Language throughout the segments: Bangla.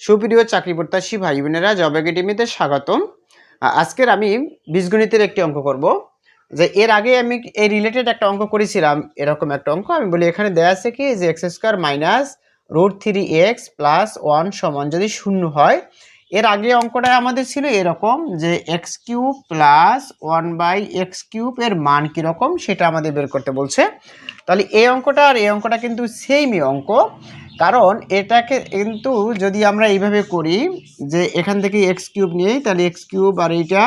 সুপ্রিয় চাকরি প্রত্যাশী ভাই বোনেরা জব একাডেমিতে স্বাগতম আজকের আমি বীজগণিতের একটি অঙ্ক করব। যে এর আগে আমি এই রিলেটেড একটা অঙ্ক করেছিলাম, এরকম একটা অঙ্ক। আমি বলি এখানে দেওয়া আছে কি যে X square minus root three X plus one সমান যদি শূন্য হয় এর আগে অঙ্কটা আমাদের ছিল এরকম যে X cube plus one by X cube এর মান কীরকম সেটা আমাদের বের করতে বলছে। তাহলে এই অঙ্কটা আর এই অঙ্কটা কিন্তু সেমই অঙ্ক, কারণ এটাকে কিন্তু যদি আমরা এইভাবে করি যে এখান থেকে এক্স কিউব নিই তাহলে এক্স কিউব আর এইটা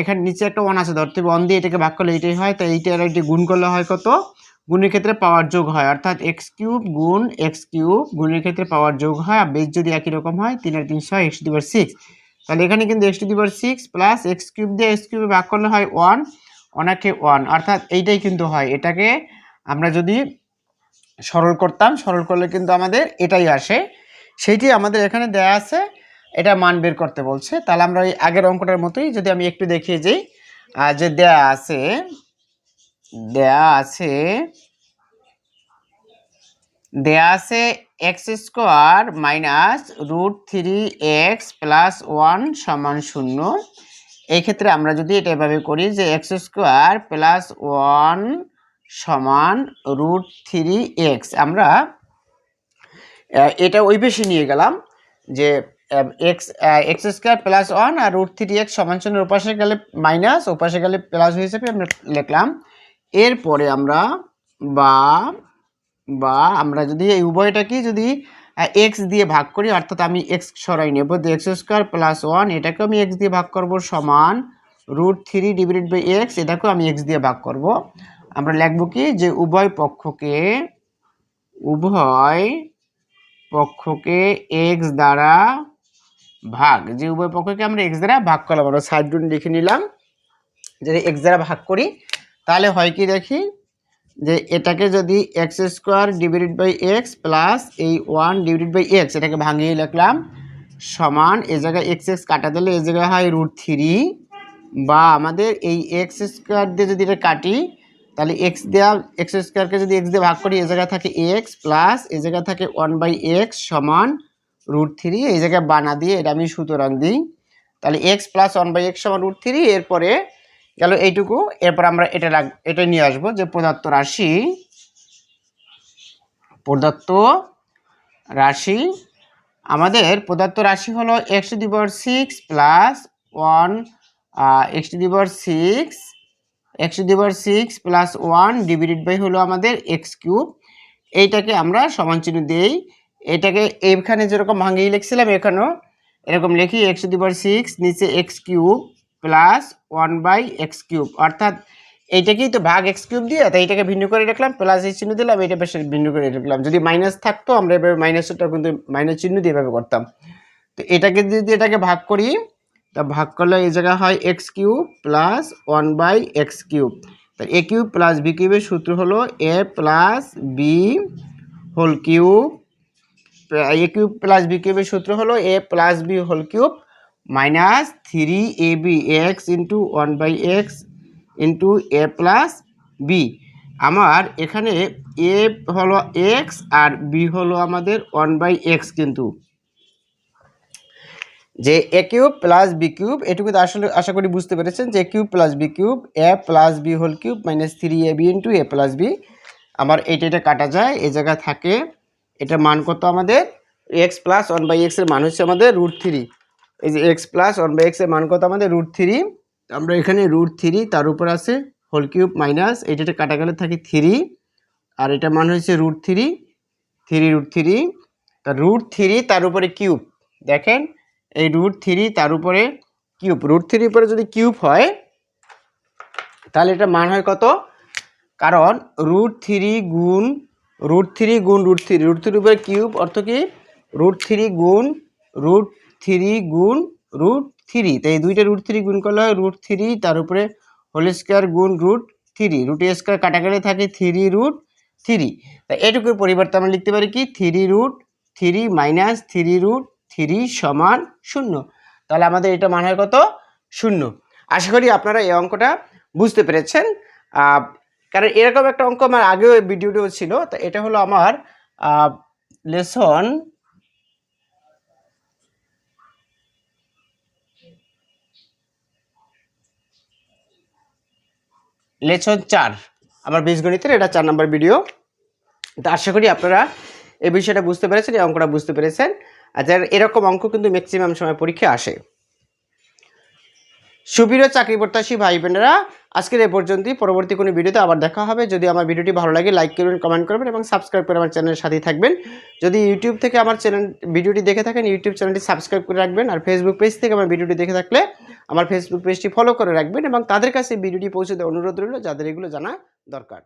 এখানে নিচে একটা ওয়ান আছে ধরতে ওয়ান দিয়ে এটাকে ভাগ করলে এইটাই হয়, তাই এইটা আর গুণ করলে হয় কত? গুণের ক্ষেত্রে পাওয়ার যোগ হয়। অর্থাৎ এক্স কিউব গুণ এক্স কিউব গুণের ক্ষেত্রে পাওয়ার যোগ হয় আর বেশ যদি একই রকম হয় তিন আর তিনশো এক্স দিবার সিক্স তাহলে এখানে কিন্তু এক্স দিবার সিক্স প্লাস এক্স কিউব দিয়ে এক্স কিউবে ভাগ করলে হয় ওয়ান অনেকে ওয়ান অর্থাৎ এইটাই কিন্তু হয়। এটাকে আমরা যদি সরল করতাম, সরল করলে কিন্তু আমাদের এটাই আসে। সেইটি আমাদের এখানে দেয়া আছে, এটা মান বের করতে বলছে। তাহলে আমরা ওই আগের অঙ্কটার মতোই যদি আমি একটু দেখিয়ে যাই যে দেয়া আছে দেয়া আছে দেয়া আছে X square minus root three X plus one সমান শূন্য। এই ক্ষেত্রে আমরা যদি এটা এভাবে করি যে এক্স স্কোয়ার প্লাস ওয়ান সমান রুট থ্রি এক্স আমরা এটা ওই বেশি নিয়ে গেলাম যে X X square plus one আর রুট থ্রি এক্স সমান শূন্যের ওপাশে গেলে মাইনাস ওপাশে গেলে প্লাস হিসেবে আমরা লিখলাম এরপরে আমরা বা বা, আমরা যদি এই উভয়টাকে যদি এক্স দিয়ে ভাগ করি, অর্থাৎ আমি এক্স সরাই নেব এক্স স্কোয়ার প্লাস ওয়ান এটাকে আমি এক্স দিয়ে ভাগ করব সমান root three divided by X এটাকেও আমি এক্স দিয়ে ভাগ করব। আমরা লিখব কি? যে উভয় পক্ষকে উভয় পক্ষকে এক্স দ্বারা ভাগ, যে উভয় পক্ষকে আমরা এক্স দ্বারা ভাগ করলাম, আমরা সাইড লিখে নিলাম যদি এক্স দ্বারা ভাগ করি তাহলে হয় কি দেখি? যে এটাকে যদি X square divided by X plus এই ওয়ান ডিভাইডেড বাই এক্স এটাকে ভাঙিয়ে লিখলাম, সমান এ জায়গায় এক্স এক্স কাটা দিলে এ জায়গায় হয় রুট থ্রি বা আমাদের এই এক্স স্কোয়ার দিয়ে যদি এটা কাটি, তাহলে এক্স দেওয়া এক্স স্কোয়ারকে যদি এক্স দিয়ে ভাগ করি, এ জায়গায় থাকে এক্স প্লাস এ জায়গায় থাকে ওয়ান বাই এক্স সমান রুট থ্রি এই জায়গায় বানা দিয়ে এটা আমি সুতরাং দিই। তাহলে x plus one by x সমান রুট থ্রি এরপরে গেল এইটুকু। এরপর আমরা এটা রাখ এটা নিয়ে আসব যে প্রদত্ত রাশি প্রদত্ত রাশি। আমাদের প্রদত্ত রাশি হলো x the six plus one x the six x the six plus one divided by হলো আমাদের এক্স কিউব এইটাকে আমরা সমান চিহ্ন দিই। এটাকে এইখানে যেরকম ভাঙিয়ে লিখছিলাম এখানেও এরকম লিখি এক্স পাওয়ার সিক্স নিচে x cube plus one by x cube. অর্থাৎ এইটাকেই তো ভাগ এক্স কিউব দিয়ে, তাই এটাকে ভিন্ন করে রাখলাম, প্লাস এই চিহ্ন দিলাম এটা বেশ ভিন্ন করে রাখলাম। যদি মাইনাস থাকতো, আমরা এভাবে মাইনাসটা কিন্তু মাইনাস চিহ্ন দিয়ে এভাবে করতাম। তো এটাকে যদি এটাকে ভাগ করি, তা ভাগ করলে এই জায়গা হয় x cube plus one by x cube. তা এ কিউব প্লাস বি কিউবের সূত্র হলো a plus b whole cube, a cube plus b কিউবের সূত্র হলো a plus b whole cube minus three a b x into one by x into a plus b আমার এখানে এ হলো এক্স আর বি হলো আমাদের ওয়ান বাই এক্স কিন্তু। যে a cube plus b cube এটুকু আসলে আশা করি বুঝতে পেরেছেন যে cube plus b cube a plus b whole cube minus three a b into a plus b আমার এইটা এটা কাটা যায়, এই জায়গায় থাকে। এটা মান কত আমাদের? এক্স প্লাস ওয়ান বাই এক্সের মান হচ্ছে আমাদের রুট থ্রি এই যে এক্স প্লাস ওয়ান বাই এক্সের মান কত আমাদের? রুট থ্রি আমরা এখানে রুট থ্রি তার উপর আছে হোল কিউব মাইনাস এইটা কাটা গেলে থাকে থ্রি আর এটা মান হয়েছে root three three root three তা রুট থ্রি তার উপরে কিউব দেখেন? এই রুট থ্রি তার উপরে কিউব রুট থ্রির উপরে যদি কিউব হয়, তাহলে এটা মান হয় কত? কারণ রুট থ্রি গুণ রুট থ্রি গুণ রুট থ্রি রুট থ্রির উপরে কিউব অর্থ কি? রুট থ্রি গুণ রুট থ্রি গুণ রুট থ্রি তো এই দুইটা রুট থ্রি গুণ করলে হয় রুট থ্রি তার উপরে হোল স্কোয়ার গুণ রুট থ্রি রুট স্কোয়ার কাটাকাটি থাকে থ্রি রুট থ্রি তা এটুকুর পরিবর্তে আমরা লিখতে পারি কি? Three root three minus three root three সমান শূন্য। তাহলে আমাদের এটা মান হয় কত? শূন্য। আশা করি আপনারা এই অঙ্কটা বুঝতে পেরেছেন। কারণ এরকম একটা অঙ্ক আমার আগেও ভিডিওটিও ছিল। তা এটা হলো আমার লেসন লেসন চার, আমার বীজগণিতের এটা চার নম্বর ভিডিও তো আশা করি আপনারা এই বিষয়টা বুঝতে পেরেছেন, এই অঙ্কটা বুঝতে পেরেছেন। আর যার এরকম অঙ্ক কিন্তু ম্যাক্সিমাম সময় পরীক্ষা আসে। সুপ্রিয় চাকরি প্রত্যাশী ভাই বোনেরা, আজকের এ পর্যন্তই। পরবর্তী কোনো ভিডিওতে আবার দেখা হবে। যদি আমার ভিডিওটি ভালো লাগে লাইক করবেন কমেন্ট করবেন এবং সাবস্ক্রাইব করে আমার চ্যানেলের সাথেই থাকবেন। যদি ইউটিউব থেকে আমার চ্যানেল ভিডিওটি দেখে থাকেন ইউটিউব চ্যানেলটি সাবস্ক্রাইব করে রাখবেন। আর ফেসবুক পেজ থেকে আমার ভিডিওটি দেখে থাকলে আমার ফেসবুক পেজটি ফলো করে রাখবেন এবং তাদের কাছে ভিডিওটি পৌঁছে দেওয়ার অনুরোধ রইল, যাদের এগুলো জানা দরকার।